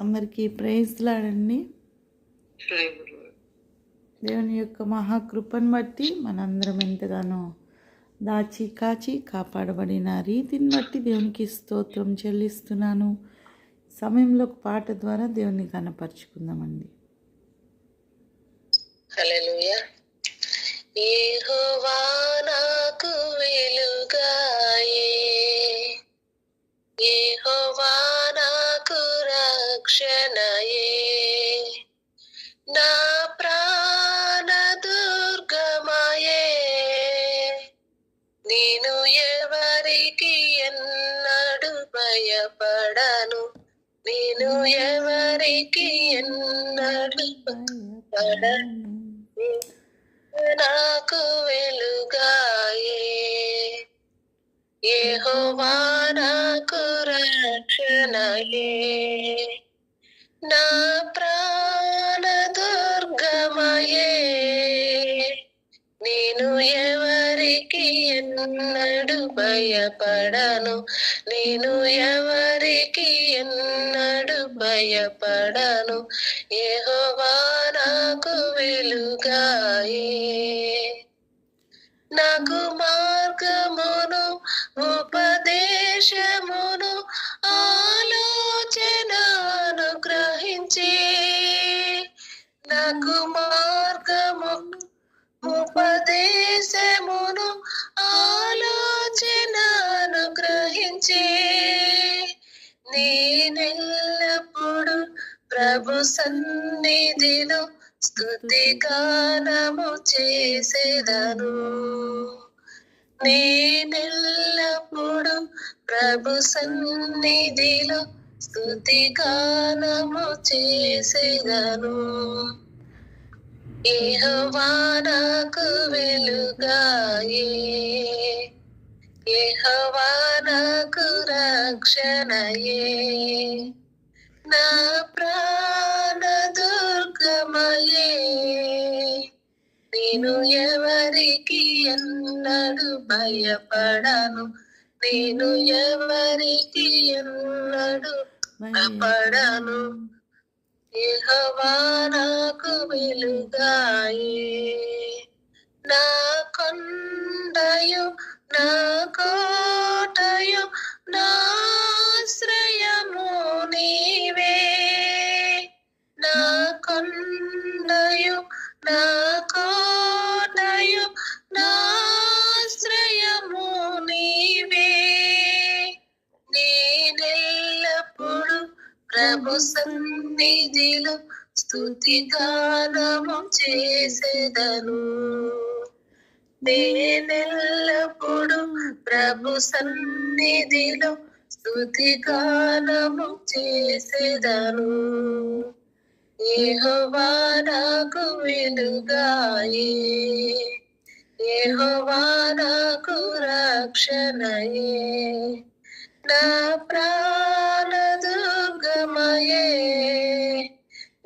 అందరికీ ప్రైజ్లాడండి దేవుని యొక్క మహాకృపను బట్టి మనందరం ఎంతగానో దాచి కాచి కాపాడబడిన రీతిని బట్టి దేవునికి స్తోత్రం చెల్లిస్తున్నాను. సమయంలో ఒక పాట ద్వారా దేవుని కనపరుచుకుందామండి. హల్లెలూయా రక్షణయే నా ప్రాణ దుర్గమయే. నేను ఎవరికి ఎన్నడు భయపడను. నేను ఎవరికి ఎన్నడు భయపడను. నాకు వెలుగాయే. యెహోవా నాకు రక్షణయే. నా ప్రాణ దుర్గమయే. నేను ఎవరికి ఎన్నడు భయపడను. నేను ఎవరికి ఎన్నడు భయపడను. ఏహోవా నాకు వెలుగాయే. నాకు ప్రభు సన్నిధిలో స్థుతి గానము చేసేదను. నేనెల్లప్పుడు ప్రభు సన్నిధిలో స్థుతి గానము చేసేదను. యెహోవా నాకు వెలుగాయే. యెహోవా నాకు రక్షణయే. నా ప్రాణ దుర్గమయే. నేను ఎవరికి ఎన్నడు భయపడను. నేను ఎవరికి ఎన్నడు భయపడను. నాకు వెలుగాయే. నా కొండయు నా కోటయు నా స్తుతి చేసేదను. నేనెల్లప్పుడు ప్రభు సన్నిధిలో స్థుతి గానము చేసేదను. ఏహోవా నాకు వెలుగాయే ఏహోవా నాకు రక్షణయే. నా ప్రాణ దుర్గమయే.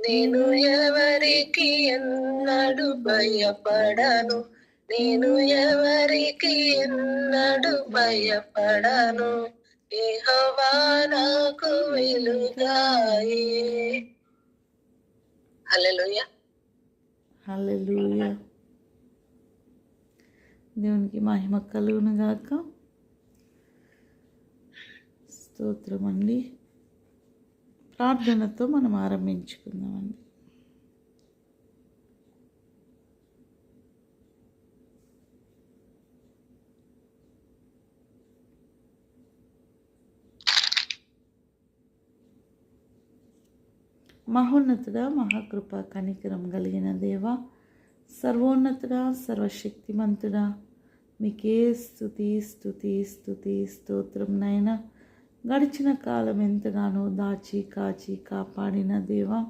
నేను ఎవరికి ఎన్నడు భయపడను? నేను ఎవరికి ఎన్నడు భయపడను? ఏహవా నాకు వెలుగాయే. హల్లెలూయా. హల్లెలూయా. దేవునికి మహిమ కలుగును గాక. స్తోత్రం అండి ప్రార్థనతో మనం ఆరంభించుకుందామండి. మహోన్నతుడా మహాకృప కనికరం కలిగిన దేవా సర్వోన్నతుడా సర్వశక్తిమంతుడా మీకే స్థుతి స్థుతి స్థుతి స్తోత్రం నైనా గడిచిన కాలం ఎంతగానో దాచి కాచి కాపాడిన దేవా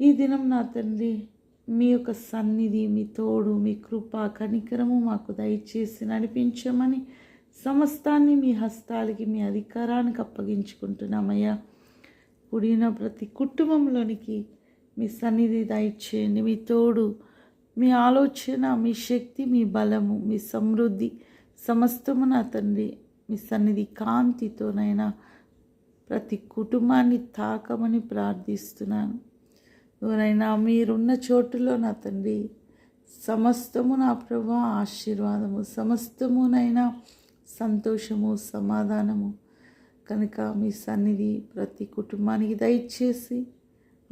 ఈ దినం నా తండ్రి మీ యొక్క సన్నిధి మీ తోడు మీ కృప కనికరము మాకు దయచేసి నడిపించమని సమస్తాన్ని మీ హస్తాలకి మీ అధికారానికి అప్పగించుకుంటున్నామయ్యా. కూడిన ప్రతి కుటుంబంలోనికి మీ సన్నిధి దయచేయండి. మీ తోడు మీ ఆలోచన మీ శక్తి మీ బలము మీ సమృద్ధి సమస్తము నా తండ్రి. మీ సన్నిధి కాంతితోనైనా ప్రతి కుటుంబాన్ని తాకమని ప్రార్థిస్తున్నాను. ఎవరైనా మీరున్న చోటులో నా తండ్రి సమస్తము నా ప్రభా ఆశీర్వాదము సమస్తమునైనా సంతోషము సమాధానము. కనుక మీ సన్నిధి ప్రతి కుటుంబానికి దయచేసి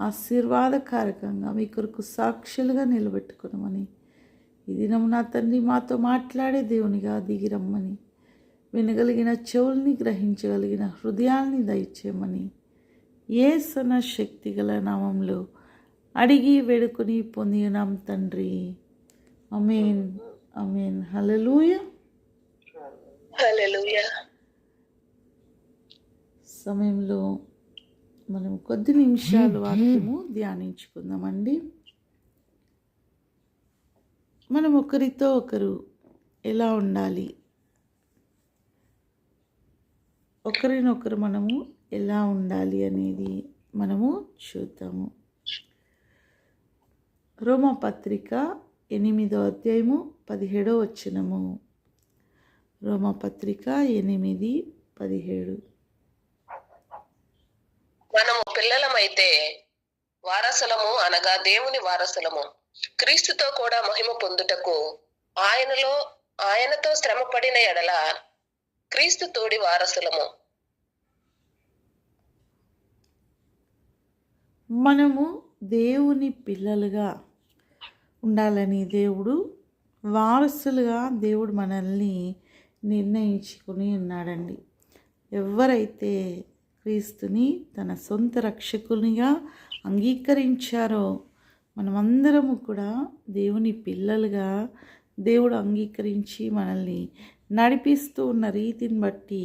ఆశీర్వాదకారకంగా మీ కొరకు సాక్షులుగా నిలబెట్టుకునమని ఈ దినం నా తండ్రి మాతో మాట్లాడే దేవునిగా దిగిరమ్మని వినగలిగిన చెవుల్ని గ్రహించగలిగిన హృదయాల్ని దయచేయమని ఏ సన శక్తి గల నామంలో అడిగి వేడుకొని పొంది ఉన్నాం తండ్రి. అమేన్ అమేన్ హలలుయ సమయంలో మనం కొద్ది నిమిషాలు వాక్యము ధ్యానించుకుందామండి. మనం ఒకరితో ఒకరు ఎలా ఉండాలి? ఒకరినొకరు మనము ఎలా ఉండాలి అనేది మనము చూద్దాము. రోమపత్రిక ఎనిమిదో అధ్యాయము పదిహేడో వచ్చినము రోమపత్రిక ఎనిమిది పదిహేడు. మనము పిల్లలమైతే వారసులము అనగా దేవుని వారసులము. క్రీస్తుతో కూడా మహిమ పొందుటకు ఆయనలో ఆయనతో శ్రమపడిన ఎడల క్రీస్తు తోడి వారసులము. మనము దేవుని పిల్లలుగా ఉండాలని దేవుడు వారసులుగా దేవుడు మనల్ని నిర్ణయించుకుని ఉన్నాడండి. ఎవరైతే క్రీస్తుని తన సొంత రక్షకునిగా అంగీకరించారో మనమందరము కూడా దేవుని పిల్లలుగా దేవుడు అంగీకరించి మనల్ని నడిపిస్తూ ఉన్న రీతిని బట్టి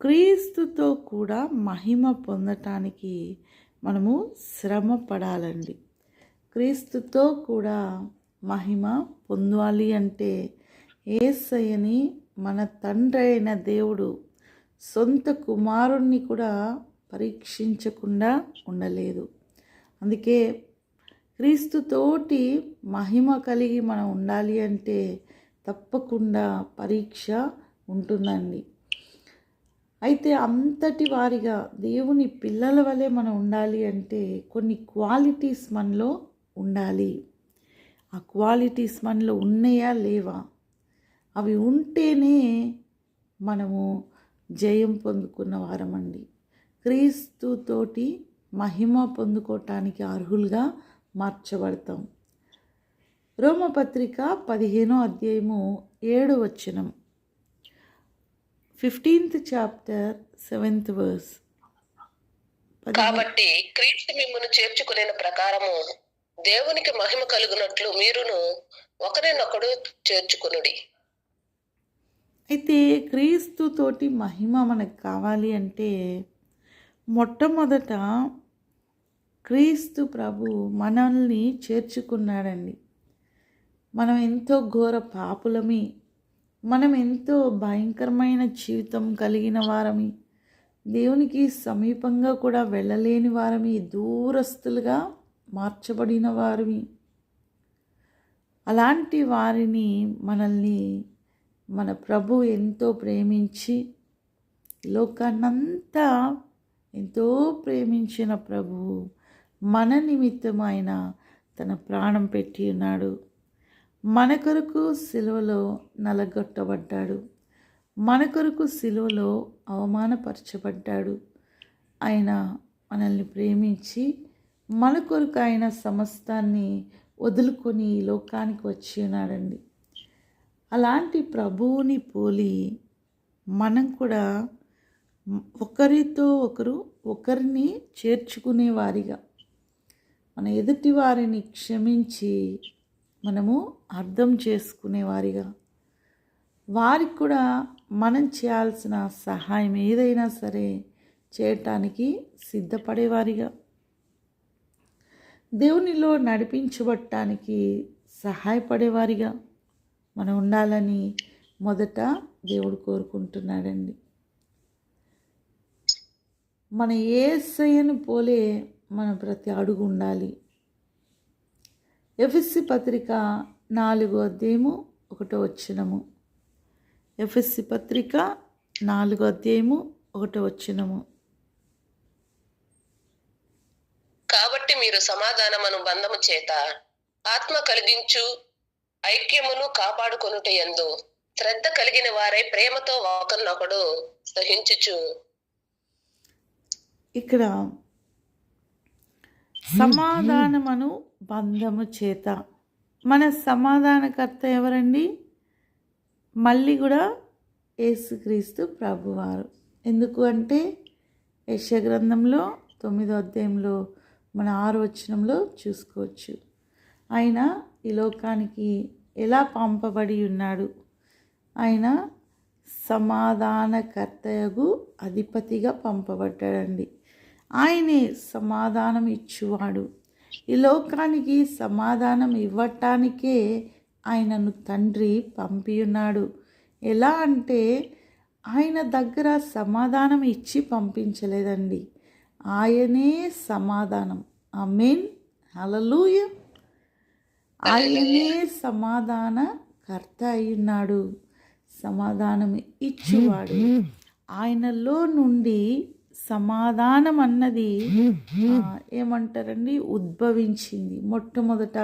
క్రీస్తుతో కూడా మహిమ పొందటానికి మనము శ్రమ పడాలండి క్రీస్తుతో కూడా మహిమ పొందాలి అంటే ఏసయ్యని మన తండ్రి అయిన దేవుడు సొంత కుమారుణ్ణి కూడా పరీక్షించకుండా ఉండలేదు. అందుకే క్రీస్తుతోటి మహిమ కలిగి మనం ఉండాలి అంటే తప్పకుండా పరీక్ష ఉంటుందండి. అయితే అంతటి వారిగా దేవుని పిల్లల వలె మనం ఉండాలి అంటే కొన్ని క్వాలిటీస్ మనలో ఉండాలి. ఆ క్వాలిటీస్ మనలో ఉన్నాయా లేవా? అవి ఉంటేనే మనము జయం పొందుకున్న వారమండి. క్రీస్తుతోటి మహిమ పొందుకోవటానికి అర్హులుగా మార్చబడతాం. రోమపత్రిక పదిహేనో అధ్యాయము ఏడు వచనం. Fifteenth chapter seventh verse. కాబట్టి క్రీస్తు మిమ్మల్ని చేర్చుకునే ప్రకారము దేవునికి మహిమ కలుగునట్లు మీరును ఒకరినొకడు చేర్చుకునుడి. అయితే క్రీస్తుతోటి మహిమ మనకు కావాలి అంటే మొట్టమొదట క్రీస్తు ప్రభు మనల్ని చేర్చుకున్నాడండి. మనం ఎంతో ఘోర పాపులమి మనం ఎంతో భయంకరమైన జీవితం కలిగిన వారమి దేవునికి సమీపంగా కూడా వెళ్ళలేని వారమి దూరస్తులుగా మార్చబడిన వారిమి. అలాంటి వారిని మనల్ని మన ప్రభు ఎంతో ప్రేమించి లోకాన్నంతా ఎంతో ప్రేమించిన ప్రభువు మన నిమిత్తం ఆయన తన ప్రాణం పెట్టి ఉన్నాడు. మన కొరకు సిలువలో నలగొట్టబడ్డాడు. మన కొరకు సిలువలో అవమానపరచబడ్డాడు. ఆయన మనల్ని ప్రేమించి మన కొరకు ఆయన సమస్తాన్ని వదులుకొని ఈ లోకానికి వచ్చి ఉన్నాడండి. అలాంటి ప్రభువుని పోలి మనం కూడా ఒకరితో ఒకరు ఒకరిని చేర్చుకునే వారిగా మన ఎదుటి వారిని క్షమించి మనము అర్థం చేసుకునే వారిగా. వారికి కూడా మనం చేయాల్సిన సహాయం ఏదైనా సరే చేయటానికి సిద్ధపడేవారిగా దేవునిలో నడిపించబడటానికి సహాయపడేవారిగా మనం ఉండాలని మొదట దేవుడు కోరుకుంటున్నాడండి. మన ఏసయ్యను పోలే మన ప్రతి అడుగు ఉండాలి. ఎఫ్ఎస్సి పత్రిక నాలుగో అధ్యయము ఒకటో వచ్చినము ఎఫ్ఎస్సి పత్రిక నాలుగో అధ్యయము ఒకటో వచ్చినము కాబట్టి మీరు సమాధానమును బంధము చేత ఆత్మ కలిగించు ఐక్యమును కాపాడుకొనుట ఎందు శ్రద్ధ కలిగిన వారై ప్రేమతో ఒకరినొకడు సహించుచు. ఇక్కడ సమాధానమును బంధము చేత. మన సమాధానకర్త ఎవరండి? మళ్ళీ కూడా యేసుక్రీస్తు ప్రభువారు. ఎందుకు అంటే యశ గ్రంథంలో తొమ్మిదో అధ్యాయంలో మన ఆరు వచనంలో చూసుకోవచ్చు. ఆయన ఈ లోకానికి ఎలా పంపబడి ఉన్నాడు? ఆయన సమాధానకర్తయగు అధిపతిగా పంపబడ్డాడండి. ఆయనే సమాధానం ఇచ్చువాడు ఈ లోకానికి సమాధానం ఇవ్వటానికే ఆయనను తండ్రి పంపి ఉన్నాడు ఎలా అంటే ఆయన దగ్గర సమాధానం ఇచ్చి పంపించలేదండి. ఆయనే సమాధానం. ఆమెన్. హలలుయ ఆయనే సమాధాన కర్త అయి సమాధానం ఇచ్చువాడు. ఆయనలో నుండి సమాధానం అన్నది ఏమంటారండి? ఉద్భవించింది. మొట్టమొదట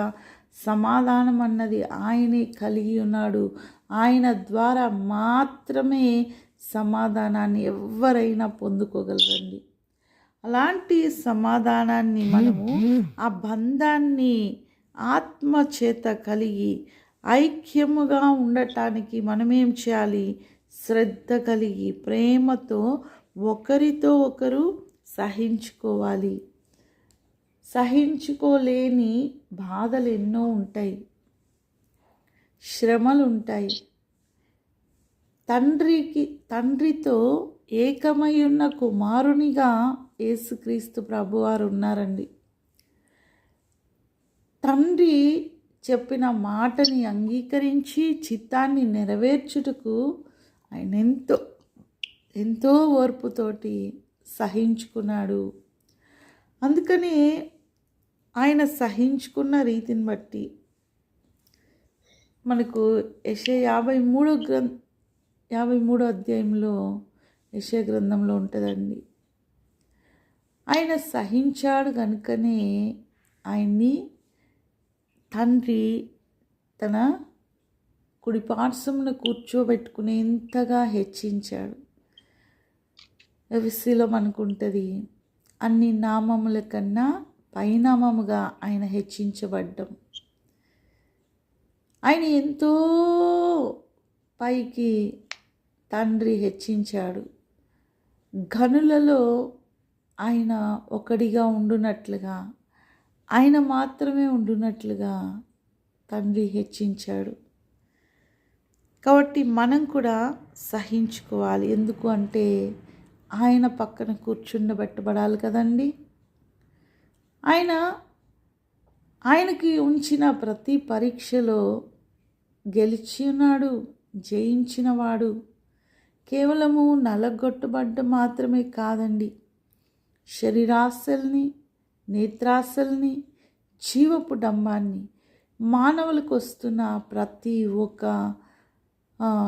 సమాధానం అన్నది ఆయనే కలిగి ఉన్నాడు. ఆయన ద్వారా మాత్రమే సమాధానాన్ని ఎవరైనా పొందుకోగలరండి. అలాంటి సమాధానాన్ని మనము ఆ బంధాన్ని ఆత్మ చేత కలిగి ఐక్యముగా ఉండటానికి మనమేం చేయాలి? శ్రద్ధ కలిగి ప్రేమతో ఒకరితో ఒకరు సహించుకోవాలి. సహించుకోలేని బాధలు ఎన్నో ఉంటాయి. శ్రమలు ఉంటాయి తండ్రికి తండ్రితో ఏకమై ఉన్న కుమారునిగా యేసుక్రీస్తు ప్రభువారు ఉన్నారండి. తండ్రి చెప్పిన మాటని అంగీకరించి చిత్తాన్ని నెరవేర్చుటకు ఆయన ఎంతో ఎంతో ఓర్పుతోటి సహించుకున్నాడు. అందుకని ఆయన సహించుకున్న రీతిని బట్టి మనకు యశ యాభై మూడో గ్రం యాభై మూడో అధ్యాయంలో యశ గ్రంథంలో ఉంటుందండి. ఆయన సహించాడు కనుకనే ఆయన్ని తండ్రి తన కుడి పార్శ్వమున కూర్చోబెట్టుకునేంతగా హెచ్చించాడు. ఎవిసిలో అనుకుంటుంది. అన్ని నామముల కన్నా పైనామముగా ఆయన హెచ్చించబడ్డం. ఆయన ఎంతో పైకి తండ్రి హెచ్చించాడు. గనులలో ఆయన ఒకడిగా ఉండునట్లుగా ఆయన మాత్రమే ఉండునట్లుగా తండ్రి హెచ్చించాడు. కాబట్టి మనం కూడా సహించుకోవాలి. ఎందుకు అంటే ఆయన పక్కన కూర్చుండబెట్టబడాలి కదండి. ఆయన ఆయనకి ఉంచిన ప్రతి పరీక్షలో గెలిచి ఉన్నాడు జయించినవాడు కేవలము నలగొట్టబడ్డ మాత్రమే కాదండి. శరీరాశల్ని నేత్రాశల్ని జీవపు డంబాన్ని మానవులకు వస్తున్న ప్రతి ఒక్క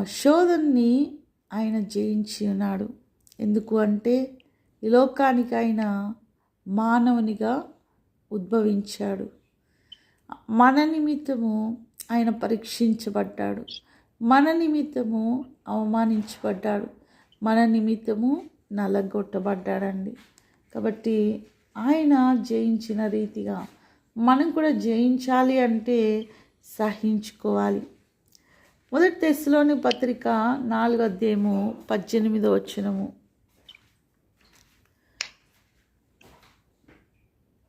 శోధన్ని ఆయన జయించి ఉన్నాడు. ఎందుకు అంటే ఈ లోకానికి ఆయన మానవునిగా ఉద్భవించాడు. మన నిమిత్తము ఆయన పరీక్షించబడ్డాడు. మన నిమిత్తము అవమానించబడ్డాడు. మన నిమిత్తము నలగొట్టబడ్డాడండి. కాబట్టి ఆయన జయించిన రీతిగా మనం కూడా జయించాలి అంటే సహించుకోవాలి. మొదటి తెస్సులోని పత్రిక నాలుగు అధ్యాయము పద్దెనిమిదో వచ్చినము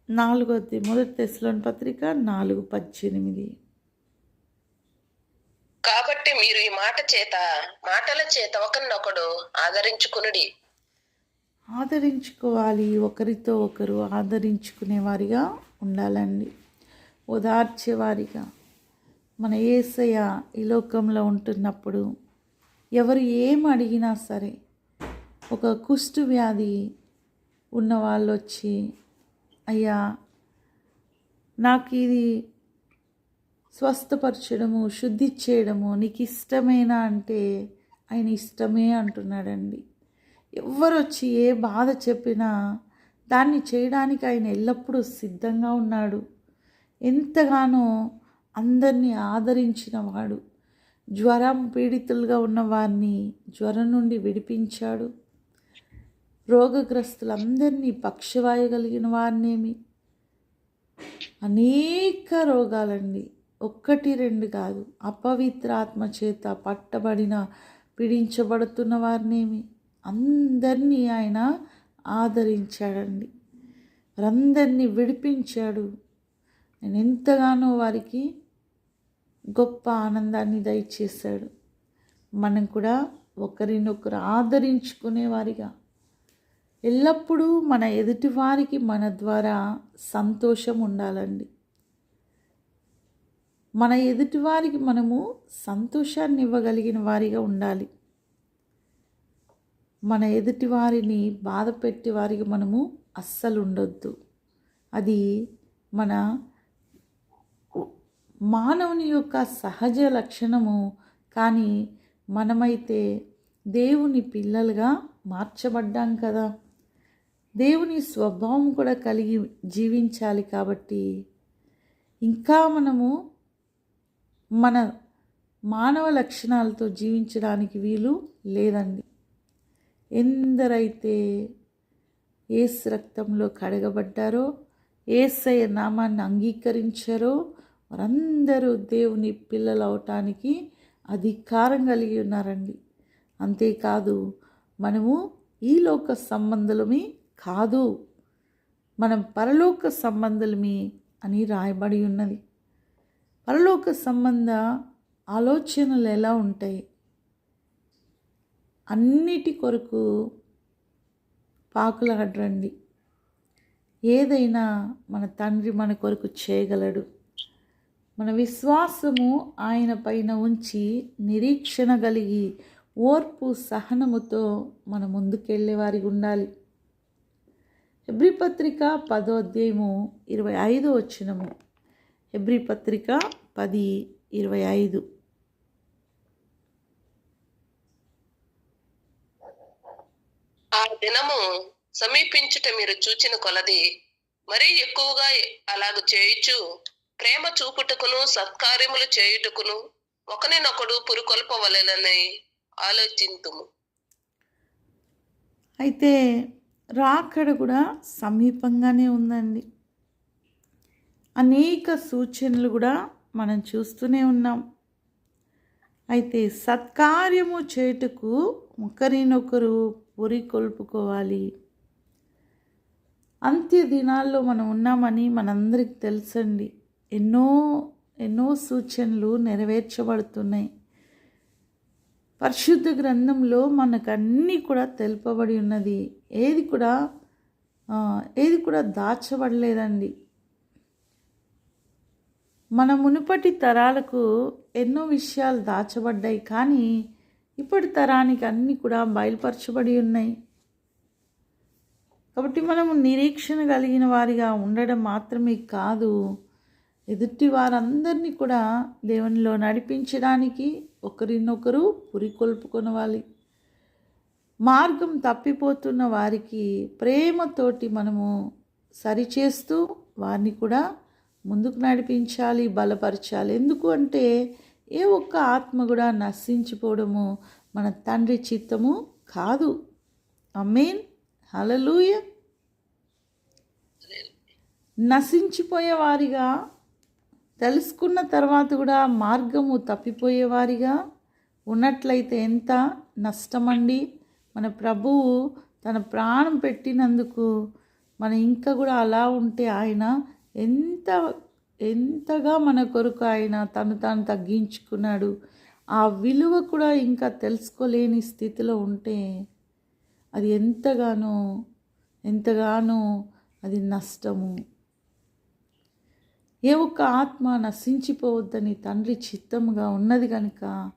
నాలుగు అధ్యాయం మొదటి తెస్సులోని పత్రిక నాలుగు పద్దెనిమిది. కాబట్టి మీరు ఈ మాట చేత మాటల చేత ఒకరినొకడు ఆదరించుకునుడి. ఆదరించుకోవాలి. ఒకరితో ఒకరు ఆదరించుకునేవారిగా ఉండాలండి. ఓదార్చేవారిగా. మన ఏసయ్య ఈ లోకంలో ఉంటున్నప్పుడు ఎవరు ఏం అడిగినా సరే ఒక కుష్టు వ్యాధి ఉన్న వాళ్ళు వచ్చి అయ్యా నాకు ఇది స్వస్థపరచడము శుద్ధి చేయడము నీకు ఇష్టమేనా అంటే ఆయన ఇష్టమే అంటున్నాడండి. ఎవరు వచ్చి ఏ బాధ చెప్పినా దాన్ని చేయడానికి ఆయన ఎల్లప్పుడూ సిద్ధంగా ఉన్నాడు. ఎంతగానో అందరినీ ఆదరించిన వాడు జ్వరం పీడితులుగా ఉన్న వారిని జ్వరం నుండి విడిపించాడు. రోగగ్రస్తులందరినీ పక్షవాయగలిగిన వారినేమి? అనేక రోగాలండి. ఒక్కటి రెండు కాదు. అపవిత్ర ఆత్మ చేత పట్టబడిన పీడించబడుతున్న వారినేమి? అందరినీ ఆయన ఆదరించాడండి. వారందరినీ విడిపించాడు. ఆయన ఎంతగానో వారికి గొప్ప ఆనందాన్ని దయచేశాడు. మనం కూడా ఒకరినొకరు ఆదరించుకునేవారిగా ఎల్లప్పుడూ మన ఎదుటివారికి మన ద్వారా సంతోషం ఉండాలండి. మన ఎదుటివారికి మనము సంతోషాన్ని ఇవ్వగలిగిన వారిగా ఉండాలి. మన ఎదుటివారిని బాధ పెట్టే వారికి మనము అస్సలు ఉండొద్దు. అది మన మానవుని యొక్క సహజ లక్షణము. కానీ మనమైతే దేవుని పిల్లలుగా మార్చబడ్డాం కదా. దేవుని స్వభావం కూడా కలిగి జీవించాలి కాబట్టి ఇంకా మనము మన మానవ లక్షణాలతో జీవించడానికి వీలు లేదండి. ఎందరైతే ఏసు రక్తంలో కడగబడ్డారో ఏసయ్య నామాన్ని అంగీకరించారో వారందరూ దేవుని పిల్లలు అవటానికి అధికారం కలిగి ఉన్నారండి. అంతేకాదు మనము ఈ లోక సంబంధులమే కాదు. మనం పరలోక సంబంధులమి అని రాయబడి ఉన్నది. పరలోక సంబంధ ఆలోచనలు ఎలా ఉంటాయి? అన్నిటి కొరకు పాకులాడరండి. ఏదైనా మన తండ్రి మన కొరకు చేయగలడు. మన విశ్వాసము ఆయన పైన ఉంచి నిరీక్షణ కలిగి ఓర్పు సహనముతో మన ముందుకెళ్ళేవారికి ఉండాలి హెబ్రి పత్రిక పదో అధ్యాయము ఇరవై ఐదు వచ్చినము హెబ్రి పత్రిక పది ఇరవై ఐదు. ఆ దినము సమీపించుట మీరు చూచిన కొలది మరీ ఎక్కువగా అలాగు చేయుచు ప్రేమ చూపుటకును సత్కార్యములు చేయుటకును ఒకరినొకడు పురుకొల్పవలెనని ఆలోచింతుము. అయితే రాకడ కూడా సమీపంగానే ఉందండి. అనేక సూచనలు కూడా మనం చూస్తూనే ఉన్నాం. అయితే సత్కార్యము చేయుటకు ఒకరినొకరు పురికొల్పుకోవాలి అంత్య దినాల్లో మనం ఉన్నామని మనందరికి తెలుసండి. ఎన్నో ఎన్నో సూచనలు నెరవేర్చబడుతున్నాయి. పరిశుద్ధ గ్రంథంలో మనకు అన్నీ కూడా తెలుపబడి ఉన్నది. ఏది కూడా ఏది కూడా దాచబడలేదండి. మన మునుపటి తరాలకు ఎన్నో విషయాలు దాచబడ్డాయి కానీ ఇప్పటి తరానికి అన్నీ కూడా బయలుపరచబడి ఉన్నాయి. కాబట్టి మనము నిరీక్షణ కలిగిన వారిగా ఉండడం మాత్రమే కాదు ఎదుటి వారందరినీ కూడా దేవునిలో నడిపించడానికి ఒకరినొకరు పురికొల్పుకొనవాలి. మార్గం తప్పిపోతున్న వారికి ప్రేమతోటి మనము సరిచేస్తూ వారిని కూడా ముందుకు నడిపించాలి బలపరచాలి. ఎందుకు అంటే ఏ ఒక్క ఆత్మ కూడా నశించిపోవడము మన తండ్రి చిత్తము కాదు. అమేన్ హలలుయ నశించిపోయే వారిగా తెలుసుకున్న తర్వాత కూడా మార్గము తప్పిపోయేవారిగా. ఉన్నట్లయితే ఎంత నష్టమండి. మన ప్రభువు తన ప్రాణం పెట్టినందుకు మన ఇంకా కూడా అలా ఉంటే ఆయన ఎంత ఎంతగా మన కొరకు ఆయన తను తాను తగ్గించుకున్నాడు. ఆ విలువ కూడా ఇంకా తెలుసుకోలేని స్థితిలో ఉంటే అది ఎంతగానో ఎంతగానో అది నష్టము. ఏ ఒక్క ఆత్మ నశించిపోవద్దని తండ్రి చిత్తముగా ఉన్నది కనుక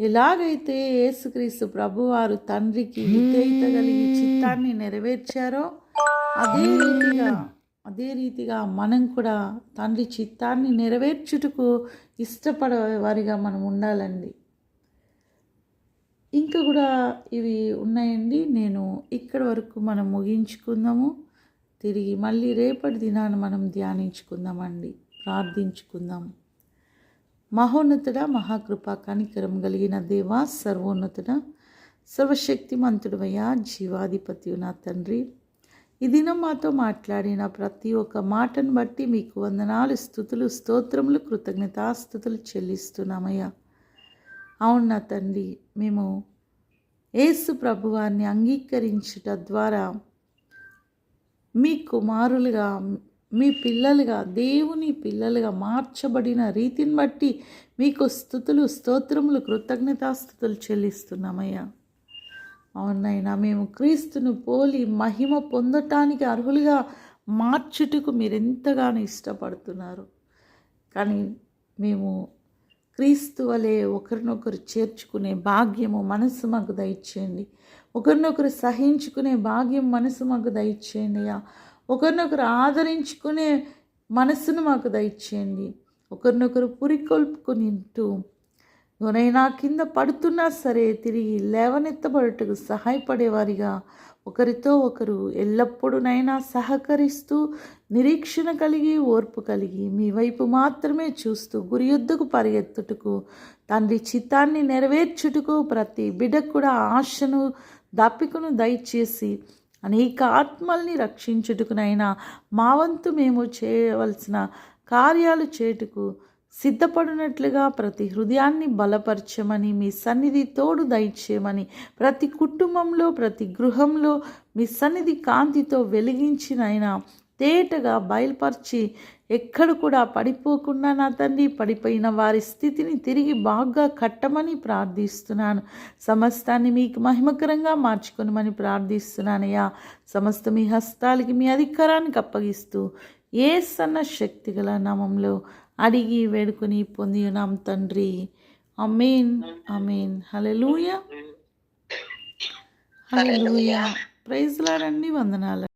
ఎలాగైతే యేసుక్రీస్తు ప్రభువారు తండ్రికి విధేయత కలిగి చిత్తాన్ని నెరవేర్చారో అదే రీతిగా అదే రీతిగా మనం కూడా తండ్రి చిత్తాన్ని నెరవేర్చుటకు ఇష్టపడే వారిగా మనం ఉండాలండి. ఇంకా కూడా ఇవి ఉన్నాయండి. నేను ఇక్కడి వరకు మనం ముగించుకుందాము. తిరిగి మళ్ళీ రేపటి దినాన్ని మనం ధ్యానించుకుందామండి. ప్రార్థించుకుందాం. మహోన్నతుడ మహాకృప కనికరం కలిగిన దేవా సర్వోన్నతుడ సర్వశక్తిమంతుడవయ్యా జీవాధిపతి నా తండ్రి. ఈ దినం మాతో మాట్లాడిన ప్రతి ఒక్క మాటను బట్టి మీకు వందనాలు స్థుతులు స్తోత్రములు కృతజ్ఞతాస్థుతులు చెల్లిస్తున్నామయ్యా. అవును నా తండ్రి మేము ఏసు ప్రభువాన్ని అంగీకరించుట ద్వారా మీ కుమారులుగా మీ పిల్లలుగా దేవుని పిల్లలుగా మార్చబడిన రీతిని బట్టి మీకు స్థుతులు స్తోత్రములు కృతజ్ఞతాస్థుతులు చెల్లిస్తున్నామయ్యా. అవునైనా మేము క్రీస్తును పోలి మహిమ పొందటానికి అర్హులుగా మార్చుటకు మీరు ఎంతగానో ఇష్టపడుతున్నారు. కానీ మేము క్రీస్తు వలె ఒకరినొకరు చేర్చుకునే భాగ్యము మనసు మాకు దయచేయండి. ఒకరినొకరు సహించుకునే భాగ్యం మనసు మాకు దయచేయండి ఒకరినొకరు ఆదరించుకునే మనసును మాకు దయచేయండి. ఒకరినొకరు పురికొల్పుకునింటూ ఎవరైనా కింద పడుతున్నా సరే తిరిగి లేవనెత్తబడుటకు సహాయపడేవారిగా ఒకరితో ఒకరు ఎల్లప్పుడూనైనా సహకరిస్తూ నిరీక్షణ కలిగి ఓర్పు కలిగి మీ వైపు మాత్రమే చూస్తూ గురియద్దుకు పరిగెత్తుటకు తండ్రి చిత్తాన్ని నెరవేర్చుటకు ప్రతి బిడ్డకు కూడా ఆశను దప్పికను దయచేసి అనేక ఆత్మల్ని రక్షించుటకునైనా మా వంతు మేము చేయవలసిన కార్యాలు చేటుకు సిద్ధపడినట్లుగా ప్రతి హృదయాన్ని బలపరచమని మీ సన్నిధి తోడు దయచేయమని ప్రతి కుటుంబంలో ప్రతి గృహంలో మీ సన్నిధి కాంతితో వెలిగించినైనా తేటగా బయలుపరిచి ఎక్కడ కూడా పడిపోకుండా నా తండ్రి పడిపోయిన వారి స్థితిని తిరిగి బాగా కట్టమని ప్రార్థిస్తున్నాను. సమస్తాన్ని మీకు మహిమకరంగా మార్చుకొనమని ప్రార్థిస్తున్నానయ్యా. సమస్త మీ హస్తాలకి మీ అధికారానికి అప్పగిస్తూ ఏ సన్న శక్తి గల నామంలో అడిగి వేడుకొని పొంది ఉన్నాం తండ్రి అమీన్ అమీన్ హలెలూయ హలెలూయ ప్రైజ్లాడండి వందనాలు.